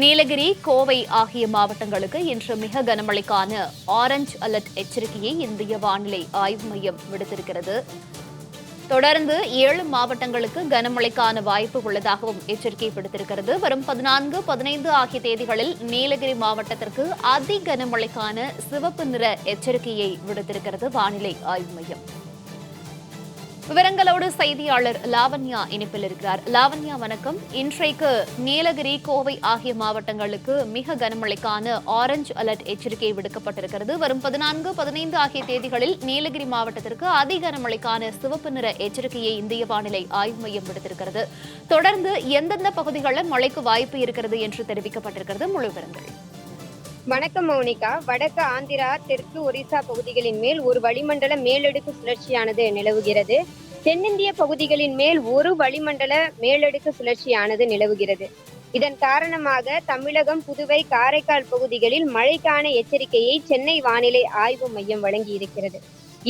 நீலகிரி கோவை ஆகிய மாவட்டங்களுக்கு இன்று மிக கனமழைக்கான ஆரஞ்ச் அலர்ட் எச்சரிக்கையை இந்திய வானிலை ஆய்வு மையம் விடுத்திருக்கிறது. தொடர்ந்து ஏழு மாவட்டங்களுக்கு கனமழைக்கான வாய்ப்பு உள்ளதாகவும் எச்சரிக்கை விடுத்திருக்கிறது. வரும் பதினான்கு பதினைந்து ஆகிய தேதிகளில் நீலகிரி மாவட்டத்திற்கு அதி கனமழைக்கான சிவப்பு நிற எச்சரிக்கையை விடுத்திருக்கிறது வானிலை ஆய்வு மையம். விவரங்களோடு செய்தியாளர் லாவண்யா இணைப்பில் இருக்கிறார். லாவண்யா வணக்கம். இன்றைக்கு நீலகிரி கோவை ஆகிய மாவட்டங்களுக்கு மிக கனமழைக்கான ஆரஞ்சு அலர்ட் எச்சரிக்கை விடுக்கப்பட்டிருக்கிறது. வரும் பதினான்கு பதினைந்து ஆகிய தேதிகளில் நீலகிரி மாவட்டத்திற்கு அதி கனமழைக்கான சிவப்பு நிற எச்சரிக்கையை இந்திய வானிலை ஆய்வு மையம் விடுத்திருக்கிறது. தொடர்ந்து எந்தெந்த பகுதிகளில் மழைக்கு வாய்ப்பு இருக்கிறது என்று தெரிவிக்கப்பட்டிருக்கிறது. முழு விவரங்கள். வணக்கம் மௌனிகா. வடக்கு ஆந்திரா தெற்கு ஒரிசா பகுதிகளின் மேல் ஒரு வளிமண்டல மேலடுக்கு சுழற்சியானது நிலவுகிறது. தென்னிந்திய பகுதிகளின் மேல் ஒரு வளிமண்டல மேலடுக்கு சுழற்சியானது நிலவுகிறது. இதன் காரணமாக தமிழகம் புதுவை காரைக்கால் பகுதிகளில் மழைக்கான எச்சரிக்கையை சென்னை வானிலை ஆய்வு மையம் வழங்கியிருக்கிறது.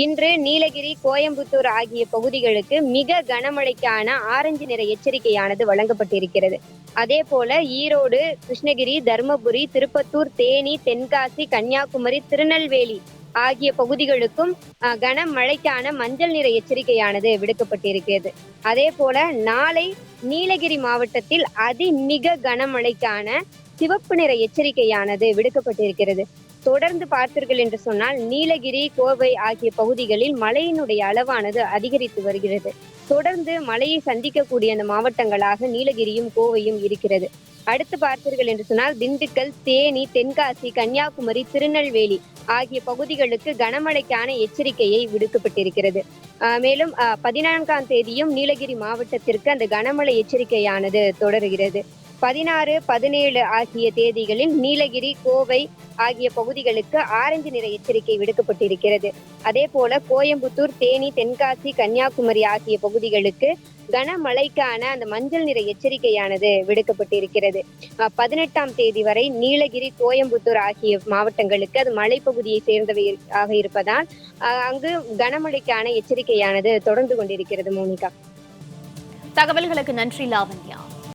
இன்று நீலகிரி கோயம்புத்தூர் ஆகிய பகுதிகளுக்கு மிக கனமழைக்கான ஆரஞ்சு நிற எச்சரிக்கையானது வழங்கப்பட்டிருக்கிறது. அதே போல ஈரோடு கிருஷ்ணகிரி தருமபுரி திருப்பத்தூர் தேனி தென்காசி கன்னியாகுமரி திருநெல்வேலி ஆகிய பகுதிகளுக்கும் கனமழைக்கான மஞ்சள் நிற எச்சரிக்கையானது விடுக்கப்பட்டிருக்கிறது. அதே போல நாளை நீலகிரி மாவட்டத்தில் அதிமிக கனமழைக்கான சிவப்பு நிற எச்சரிக்கையானது விடுக்கப்பட்டிருக்கிறது. தொடர்ந்து பார்த்தீர்கள் என்று சொன்னால் நீலகிரி கோவை ஆகிய பகுதிகளில் மழையினுடைய அளவானது அதிகரித்து வருகிறது. தொடர்ந்து மழையை சந்திக்கக்கூடிய அந்த மாவட்டங்களாக நீலகிரியும் கோவையும் இருக்கிறது. அடுத்து பார்த்தீர்கள் என்று சொன்னால் திண்டுக்கல் தேனி தென்காசி கன்னியாகுமரி திருநெல்வேலி ஆகிய பகுதிகளுக்கு கனமழைக்கான எச்சரிக்கையை விடுக்கப்பட்டிருக்கிறது. ஆஹ் மேலும் ஆஹ் பதினான்காம் தேதியும் நீலகிரி மாவட்டத்திற்கு அந்த கனமழை எச்சரிக்கையானது தொடர்கிறது. பதினாறு பதினேழு ஆகிய தேதிகளில் நீலகிரி கோவை ஆகிய பகுதிகளுக்கு ஆரஞ்சு நிற எச்சரிக்கை விடுக்கப்பட்டிருக்கிறது. அதே போல கோயம்புத்தூர் தேனி தென்காசி கன்னியாகுமரி ஆகிய பகுதிகளுக்கு கனமழைக்கான அந்த மஞ்சள் நிற எச்சரிக்கையானது விடுக்கப்பட்டிருக்கிறது. அஹ் பதினெட்டாம் தேதி வரை நீலகிரி கோயம்புத்தூர் ஆகிய மாவட்டங்களுக்கு அது மலைப்பகுதியை சேர்ந்தவை ஆக இருப்பதால் அஹ் அங்கு கனமழைக்கான எச்சரிக்கையானது தொடர்ந்து கொண்டிருக்கிறது மோனிகா. தகவல்களுக்கு நன்றி லாவண்யா.